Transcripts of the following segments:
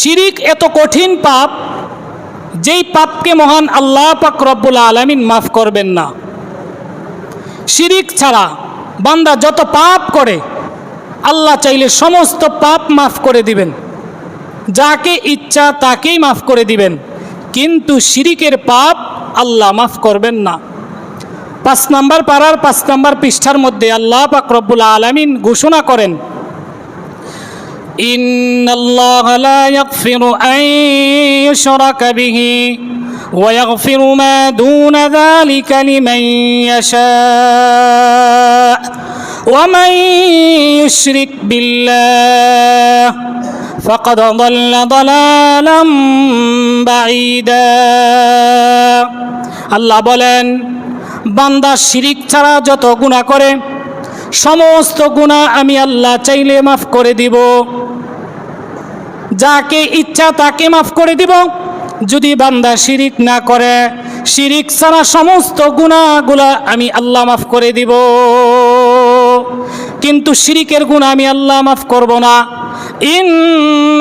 শিরিক এত কঠিন পাপ, যেই পাপকে মহান আল্লাহ পাক রব্বুল আলমিন মাফ করবেন না। শিরিক ছাড়া বান্দা যত পাপ করে, আল্লাহ চাইলে সমস্ত পাপ মাফ করে দিবেন। যাকে ইচ্ছা তাকেই মাফ করে দিবেন। কিন্তু শিরিকের পাপ আল্লাহ মাফ করবেন না। পাঁচ নম্বর পাড়ার পাঁচ নাম্বার পৃষ্ঠার মধ্যে আল্লাহ পাক রব্বুল আলমিন ঘোষণা করেন إن الله لا يغفر أن يشرك به ويغفر ما دون ذلك لمن يشاء ومن يشرك بالله فقد ضل ضلالا بعيدا আল্লাহ বলেন বান্দা শিরিক ছাড়া যত গুণা করে সমস্ত গুণা আমি আল্লাহ চাইলে মাফ করে দিব। যাকে ইচ্ছা তাকে মাফ করে দিব। যদি বান্দা শিরিক না করে, শিরিক ছাড়া সমস্ত গুণাগুলা আমি আল্লাহ মাফ করে দিব। কিন্তু শিরিকের গুণ আমি আল্লাহ মাফ করব না। ইন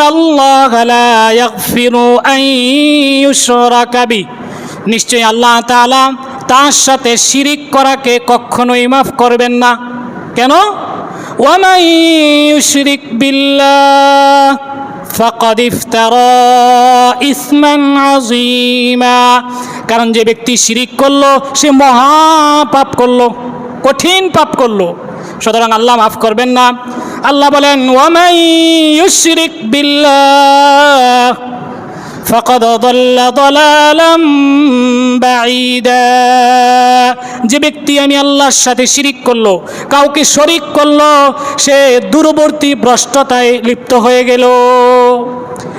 আল্লাহ নিশ্চয়ই আল্লাহ তাআলা তার সাথে শিরিক করাকে কখনোই মাফ করবেন না। কেন? ওয়ামাই ইউশরিক বিল্লাহ ফাকাদ ইফতারা ইসমান আযীমা। কারণ যে ব্যক্তি শিরিক করল, সে মহা পাপ করল, কঠিন পাপ করল। সুতরাং আল্লাহ মাফ করবেন না। আল্লাহ বলেন ওয়ামাই ইউশরিক বিল্লাহ। فقد ضل ضلالا بعيدا। যে ব্যক্তি আমি আল্লাহর সাথে শিরিক করল, কাউকে শরিক করল, সে দূরবর্তী ভ্রষ্টতায় লিপ্ত হয়ে গেল।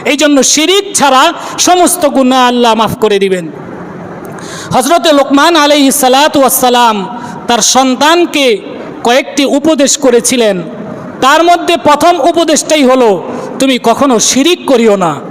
এই জন্য শিরিক ছাড়া সমস্ত গুণা আল্লাহ মাফ করে দিবেন। হজরতে লোকমান আলহি সালাতাম তার সন্তানকে কয়েকটি উপদেশ করেছিলেন। তার মধ্যে প্রথম উপদেশটাই হলো, তুমি কখনো শিরিক করিও না।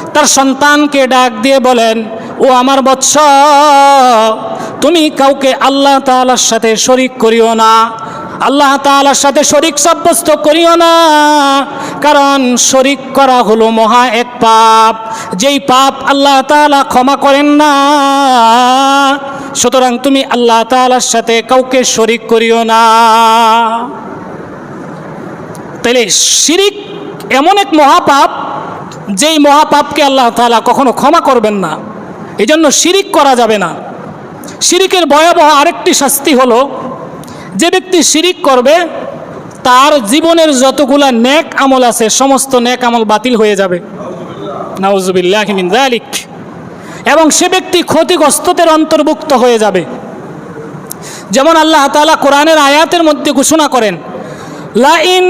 তার সন্তানকে ডাক দিয়ে বলেন, ও আমার বৎস, তুমি কাউকে আল্লাহ তালার সাথে শরিক করিও না। আল্লাহ তালার সাথে শরিক সাব্যস্ত করিও না। কারণ শরিক করা হলো মহা এক পাপ। যেই পাপ আল্লাহ তাআলা ক্ষমা করেন না, সুতরাং তুমি আল্লাহ তাআলার সাথে কাউকে শরিক করিও না। তাহলে শিরিক এমন এক মহাপাপ যেই মহাপাপকে আল্লাহ তালা কখনো ক্ষমা করবেন না এই জন্য শিরিক করা যাবে না। শিরিকের ভয়াবহ আরেকটি শাস্তি হলো, যে ব্যক্তি শিরিক করবে, তার জীবনের যতগুলা ন্যাক আমল আছে, সমস্ত ন্যাক আমল বাতিল হয়ে যাবে। নাউজুবিল্লাহ এবং সে ব্যক্তি ক্ষতিগ্রস্তদের অন্তর্ভুক্ত হয়ে যাবে। যেমন আল্লাহ তালা কোরআনের আয়াতের মধ্যে ঘোষণা করেন লাইন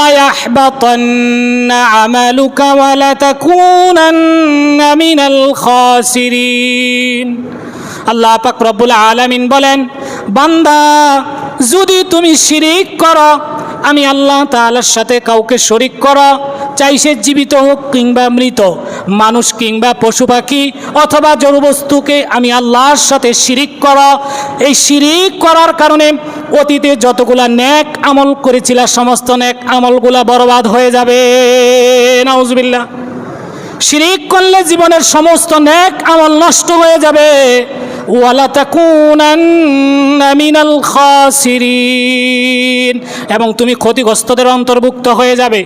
লায়াহবাতান্না আমালুকা ওয়া লাতাকুনান্না মিনাল খাসিরিন আল্লাহ পাক রব্বুল আলামিন বলেন, বান্দা, যদি তুমি শিরিক করো, আমি আল্লাহ তাআলার সাথে কাউকে শরিক করো, চাই সে জীবিত হোক কিংবা মৃত, মানুষ কিংবা পশু পাখি অথবা জড়বস্তুকে আমি আল্লাহর সাথে শিরিক করো, এই শিরিক করার কারণে অতীতে যতগুলা ন্যাক আমল করেছিল, সমস্ত ন্যাক আমলগুলা বরবাদ হয়ে যাবে। নাউজুবিল্লাহ। শিরিক করলে জীবনের সমস্ত ন্যাক আমল নষ্ট হয়ে যাবে। এবং তুমি ক্ষতিগ্রস্তদের অন্তর্ভুক্ত হয়ে যাবে।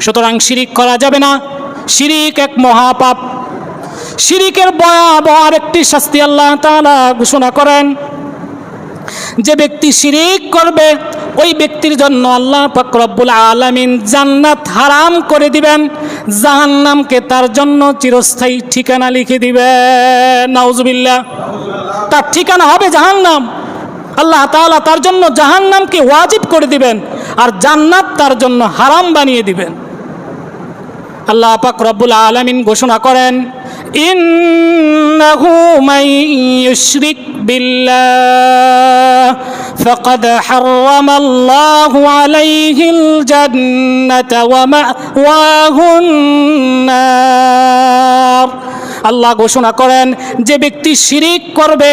সুতরাং শিরিক করা যাবে না। শিরিক এক মহাপাপ। শিরিকের ভয়াবহ আরেকটি শাস্তি আল্লাহ তাআলা ঘোষণা করেন। যে ব্যক্তি শিরিক করবে, ওই ব্যক্তির জন্য আল্লাহ পাক রব্বুল আলামিন জান্নাত হারাম করে দিবেন, জাহান্নামকে তার জন্য চিরস্থায়ী ঠিকানা লিখে দিবেন। নাউজুবিল্লাহ। তার ঠিকানা হবে জাহান্নাম। আল্লাহ তাআলা তার জন্য জাহান্নামকে ওয়াজিব করে দিবেন আর জান্নাত তার জন্য হারাম বানিয়ে দিবেন। আল্লাহ পাক রব্বুল আলামিন ঘোষণা করেন ইন্নাহু মান ইউশরিক বিল্লাহ فقد حرم الله عليه الجنة ومأواه النار আল্লাহ ঘোষণা করেন যে ব্যক্তি শিরিক করবে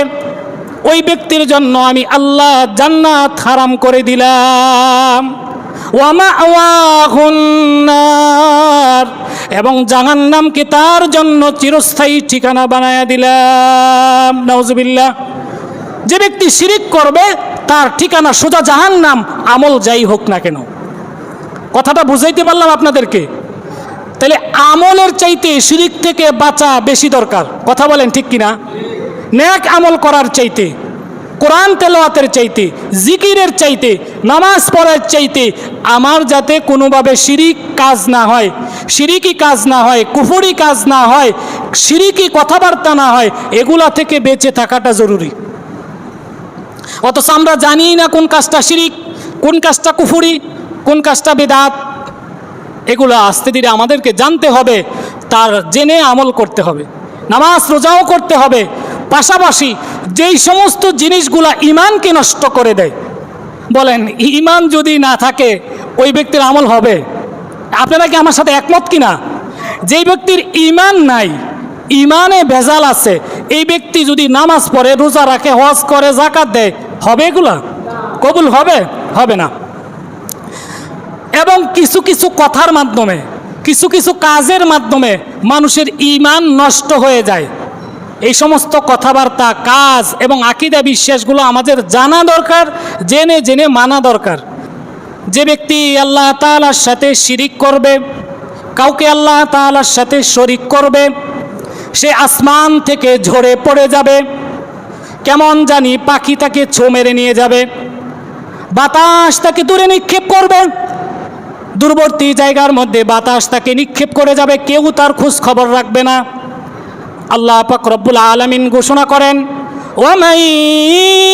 ওই ব্যক্তির জন্য আমি আল্লাহ জান্নাত হারাম করে দিলাম ওয়ামাওয়াহুন্নার এবং জাহান্নামকে তার জন্য চিরস্থায়ী ঠিকানা বানায়া দিলাম। নাউজুবিল্লাহ। যে ব্যক্তি শিরিক করবে, তার ঠিকানা সোজা জাহান্নাম আমল যাই হোক না কেন। কথাটা বুঝাইতে পারলাম আপনাদেরকে? তাহলে আমলের চাইতে শিরিক থেকে বাঁচা বেশি দরকার। কথা বলেন ঠিক কিনা? ন্যাক আমল করার চাইতে। কোরআন তেলাওয়াতের চাইতে, জিকিরের চাইতে, নামাজ পড়ার চাইতে আমার যাতে কোনোভাবে শিরিক কাজ না হয়, শিরিকি কাজ না হয়, কুফরি কাজ না হয়, শিরিকি কথাবার্তা না হয়, এগুলা থেকে বেঁচে থাকাটা জরুরি। অথচ আমরা জানি না কোন কাজটা শিরিক, কোন কাজটা কুফুরি, কোন কাজটা বেদাত। এগুলো আস্তে ধীরে আমাদেরকে জানতে হবে, তার জেনে আমল করতে হবে। নামাজ রোজাও করতে হবে পাশাপাশি যেই সমস্ত জিনিসগুলা ইমানকে নষ্ট করে দেয়, বলেন ইমান যদি না থাকে, ওই ব্যক্তির আমল হবে। আপনারা কি আমার সাথে একমত কিনা? যেই ব্যক্তির ইমান নাই ইমানে ভেজাল আছে, এই ব্যক্তি যদি নামাজ পড়ে, রোজা রাখে, হজ করে জাকাত দেয়, হবে এগুলা? কবুল হবে? হবে না। এবং কিছু কিছু কথার মাধ্যমে, কিছু কিছু কাজের মাধ্যমে মানুষের ইমান নষ্ট হয়ে যায়। এই সমস্ত কথাবার্তা, কাজ এবং আকিদা বিশ্বাসগুলো আমাদের জানা দরকার, জেনে জেনে মানা দরকার। যে ব্যক্তি আল্লাহ তালার সাথে শিরিক করবে, কাউকে আল্লাহ তালার সাথে শরিক করবে, সে আসমান থেকে ঝরে পড়ে যাবে, কেমন জানি পাখি তাকে ছো মেরে নিয়ে যাবে, বাতাস তাকে দূরে নিক্ষেপ করবে, দূরবর্তী জায়গার মধ্যে বাতাস তাকে নিক্ষেপ করে যাবে, কেউ তার খোঁজ খবর রাখবে না। আল্লাহ পাক রব্বুল আলমিন ঘোষণা করেন ওয়ামাই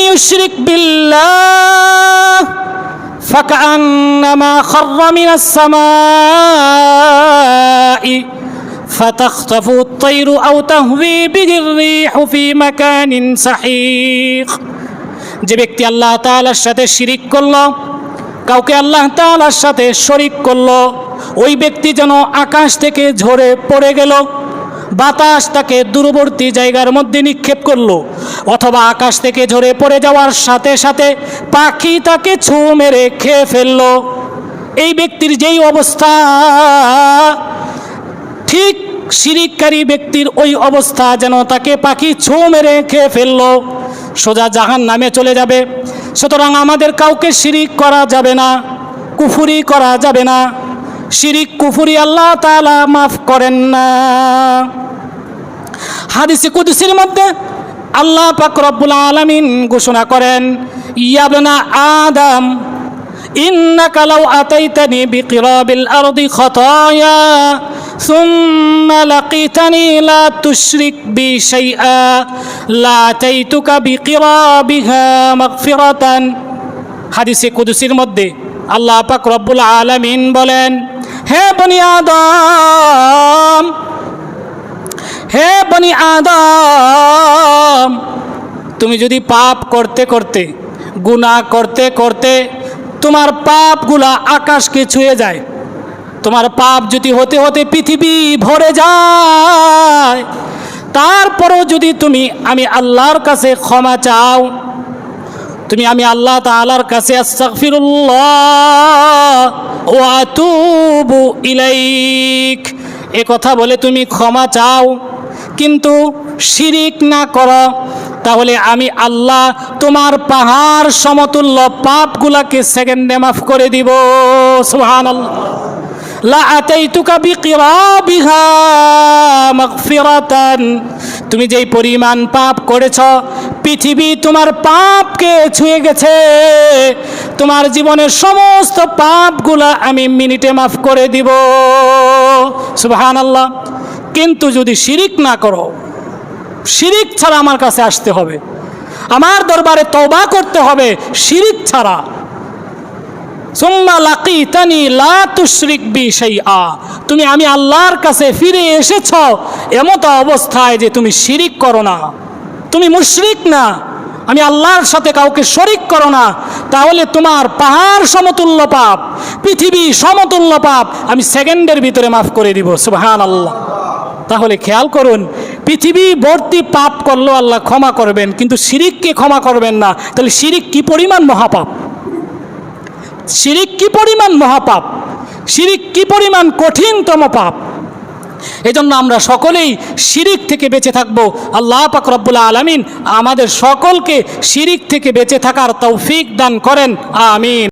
ইউশরিক বিল্লাহ فكأنما خر من السماء فتخطف الطير أو تهوي به الريح في مكان سحيق যে ব্যক্তি আল্লাহ তাআলার সাথে শিরিক করলো কাউকে আল্লাহ তাআলার সাথে শরিক করলো ওই ব্যক্তি যেন আকাশ থেকে ঝরে পড়ে গেল বাতাস তাকে দূরবর্তী জায়গার মধ্যে নিক্ষেপ করল, অথবা আকাশ থেকে ঝরে পড়ে যাওয়ার সাথে সাথে পাখি তাকে ছু মেরে খেয়ে ফেলল। এই ব্যক্তির যেই অবস্থা, ঠিক শিরিককারী ব্যক্তির ওই অবস্থা যেন তাকে পাখি ছো মেরে খেয়ে ফেলল। সোজা জাহান নামে চলে যাবে। সুতরাং আমাদের কাউকে শিরিক করা যাবে না, কুফুরি করা যাবে না। শিরিক কুফুরি আল্লাহ তাআলা মাফ করেন না। হাদিসে কুদুসির মধ্যে আল্লাহ পাক রব্বুল আলামিন ঘোষণা করেন ইয়াবনা আদম إنك لو أتيتني بقراب الأرض خطايا ثم لقيتني لا تشرك بي شيئا لأتيتك بقرابها مغفرة হাদিসে কুদুসির মধ্যে আল্লাহ পাক রব্বুল আলামিন বলেন হে বনি আদম হে বনি আদম, তুমি যদি পাপ করতে করতে, গুনাহ করতে করতে তোমার পাপগুলা আকাশকে ছুঁয়ে যায়, তোমার পাপ যদি হতে হতে পৃথিবী ভরে যায়, তারপরও যদি তুমি আমি আল্লাহর কাছে ক্ষমা চাও, তুমি আমি আল্লাহ তাআলার কাছে ইলাইক। এ কথা বলে তুমি ক্ষমা চাও। কিন্তু শিরিক না করো, তাহলে আমি আল্লাহ তোমার পাহাড় সমতুল্য পাপগুলাকে সেকেন্ডে মাফ করে দিব। মাগফিরাতান। তুমি যেই পরিমাণ পাপ করেছ, পৃথিবী তোমার পাপকে ছুঁয়ে গেছে। তোমার জীবনের সমস্ত পাপগুলা আমি মিনিটে মাফ করে দিব। সুবহানাল্লাহ। কিন্তু যদি শিরিক না করো, শিরিক ছাড়া আমার কাছে আসতে হবে। আমার দরবারে তবা করতে হবে, শিরিক ছাড়া। সুম্মা লাকিতানি লা তুশরিক বি শাইআ। তুমি আমি আল্লাহর কাছে ফিরে এসেছ, এমতো অবস্থায় যে তুমি শিরিক করো না। তুমি মুশরিক না। আমি আল্লাহর সাথে কাউকে শরিক করো না। তাহলে তোমার পাহাড় সমতুল্য পাপ, পৃথিবী সমতুল্য পাপ আমি সেকেন্ডের ভিতরে মাফ করে দিব সুবহান আল্লাহ তাহলে খেয়াল করুন, পৃথিবী ভর্তি পাপ করলেও আল্লাহ ক্ষমা করবেন, কিন্তু শিরিককে ক্ষমা করবেন না। তাহলে শিরিক কি পরিমাণ মহাপাপ? শিরিক কি পরিমাণ মহাপাপ? শিরিক কি পরিমাণ কঠিনতম পাপ? এজন্য আমরা সকলেই শিরিক থেকে বেঁচে থাকব। আল্লাহ পাক রব্বুল আলমিন আমাদের সকলকে শিরিক থেকে বেঁচে থাকার তৌফিক দান করেন। আমিন।